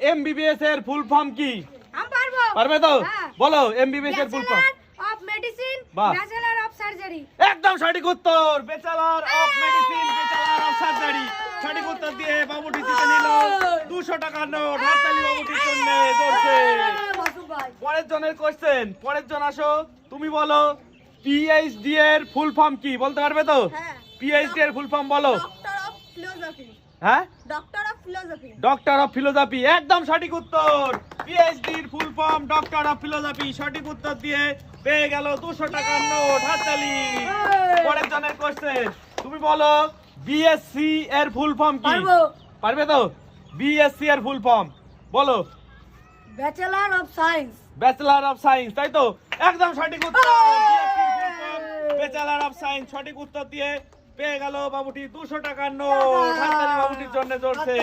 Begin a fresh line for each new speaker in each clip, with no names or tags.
MBBS এর full form কি?
আমি পারব।
পারবে তো?
হ্যাঁ।
বলো এমবিবিএস এর full form
of medicine. Bachelor of surgery
একদম সঠিক উত্তর। Bachelor of medicine bachelor of surgery সঠিক উত্তর দিয়ে বাবুটি জিতে নিল। দুশো টাকার নোট। হাততালি বাবুটির জন্য জোরছে পরের জনের কোশ্চেন পরের জন আসো। তুমি বলো পিএইচডি এর ফুল ফর্ম কি? বলতে পারবে তো?
হ্যাঁ।
পিএইচডি এর ফুল ফর্ম বলো।
ডক্টর অফ ফিলোসফি
হ্যাঁ?
Doctor philosophy
doctor of philosophy একদম সঠিক উত্তর। পিএইচডি এর full form doctor of philosophy সঠিক উত্তর দিয়ে পেয়ে গেল দুশো টাকার নোট হাততালি। পরের জনের কোশ্চেন তুমি বলো বিএসসি এর ফুল ফর্ম কি?
পারব।
পারবে তো? বিএসসি এর ফুল ফর্ম বলো।
Bachelor of science
bachelor of science তাই তো? একদম সঠিক উত্তর। ব্যাচেলার অফ সায়েন্স সঠিক উত্তর দিয়ে পেয়ে গেল বাবুটি দুশো টাকার নোট। বাবুটির জন্য চলছে।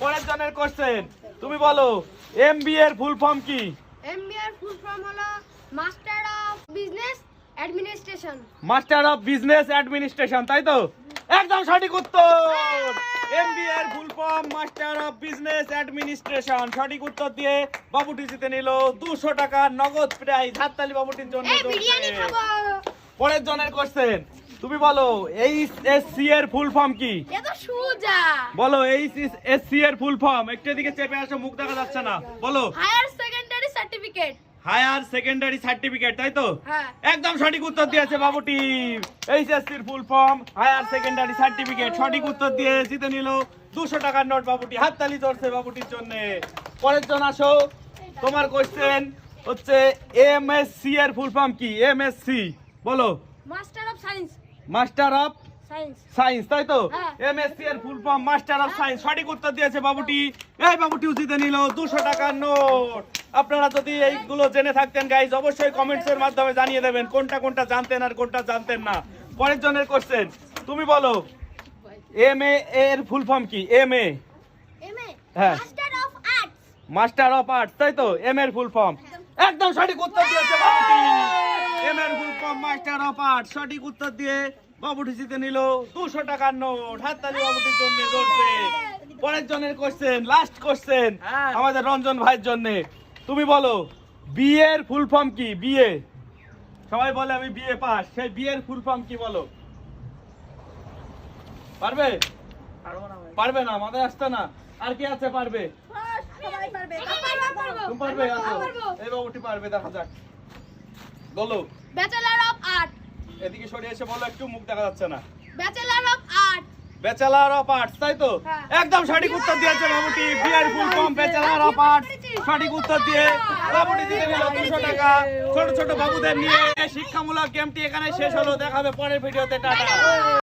পরের জনের কোশ্চেন তুমি বলো এর ফুল ফর্ম কি?
এমবিএর ফুল ফর্ম হলো master of business administration
master of business administration তাই তো? একদম সঠিক উত্তর। এমবিএ এর full form master of business administration সঠিক উত্তর দিয়ে বাবুটি জিতে নিল দুশো টাকা নগদ প্রাইজ হাততালি বাবুটির জন্য পরের জনের কোশ্চেন তুমি বলো এইচ এস সি এর ফুল ফর্ম কি?
এ তো সুজা।
বলো এইচ এস সি এর ফুল ফর্ম একটু এদিকে চেপে আসো মুখ দেখা যাচ্ছে না। বলো।
Higher secondary certificate
higher secondary certificate তাই তো?
হ্যাঁ।
একদম সঠিক উত্তর দিয়েছে বাবুটি এইচএসসি এর full form higher secondary certificate সঠিক উত্তর দিয়ে জিতে নিল দুশো টাকার নোট বাবুটি হাততালি চড়ছে বাবুটির জন্য। পরের জন আসো। তোমার কোশ্চেন হচ্ছে এমএসসি এর ফুল ফর্ম কি? এমএসসি বলো।
Master of science
master of
science
তাই তো?
হ্যাঁ।
এমএসসি এর full form master of science সঠিক উত্তর দিয়েছে বাবুটি। এই বাবুটি জিতে নিল দুশো টাকার নোট। আপনারা যদি এইগুলো জেনে থাকতেন গাইজ অবশ্যই কমেন্টস এর মাধ্যমে জানিয়ে দেবেন কোনটা কোনটা জানতেন আর কোনটা জানতেন না। পরের জনের কোশ্চেন তুমি বলো এম এ এর ফুল ফর্ম কি? এম এ হ্যাঁ।
Master of arts
master of arts তাই তো? এম এর ফুল ফর্ম একদম। সঠিক উত্তর দিয়েছে বাবুটি। মাস্টার সঠিক উত্তর দিয়ে বাবুটি জিতে নিল দুশো টাকার নোট। হাততালি বাবুটির জন্য পরের জনের কোশ্চেন লাস্ট কোশ্চেন আমাদের রঞ্জন ভাইয়ের জন্য। তুমি বলো বিএ এর ফুল ফর্ম কি? বিএ সবাই বলে আমি বিএ পাস। সেই বিএ এর ফুল ফর্ম কি বলো? পারবে? পারবে না আমাদের আসতে না। আর কি আছে পারবে?
পারবে।
পারবে। এই বাবুটি পারবে দেখা যাক। বলো।
ব্যাচেলর অফ আর্ট
এদিকে সরে এসে বলো একটু মুখ দেখা যাচ্ছে না।
Bachelor of art
bachelor of arts তাই তো?
হ্যাঁ।
একদম সঠিক উত্তর দিয়েছে বাবুটি বিয়ের full form bachelor of arts সঠিক উত্তর দিয়ে বাবুটি দিয়ে দিল দুশো টাকা। ছোট ছোট বাবুদের নিয়ে শিক্ষামূলক গেমটি এখানে শেষ হলো। দেখাবে পরের ভিডিওতে টাটা।